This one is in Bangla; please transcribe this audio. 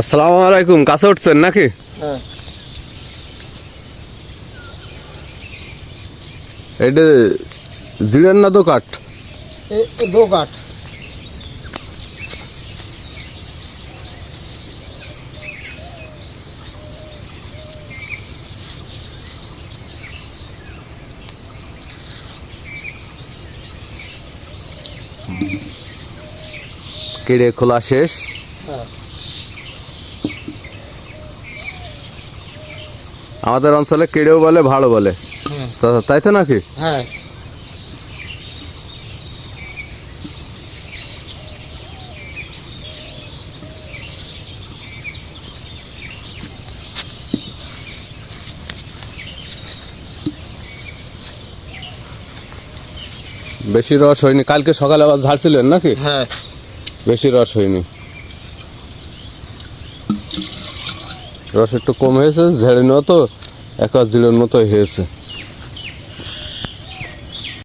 আসসালামু আলাইকুম কাছে উঠছেন নাকি? হ্যাঁ। এটা জিরেন না এ কাঠ কেড়ে খোলা শেষ। হ্যাঁ। আমাদের অঞ্চলে কেড়েও বলে ভালো বলে। তাই তো নাকি? হ্যাঁ। বেশি রস হয়নি। কালকে সকালে আবার ঝাড়ছিলেন নাকি? হ্যাঁ। বেশি রস হয়নি। রস একটু কম হয়েছে ঝেড়ে নেওয়া তো এক জিলের মতো হয়েছে।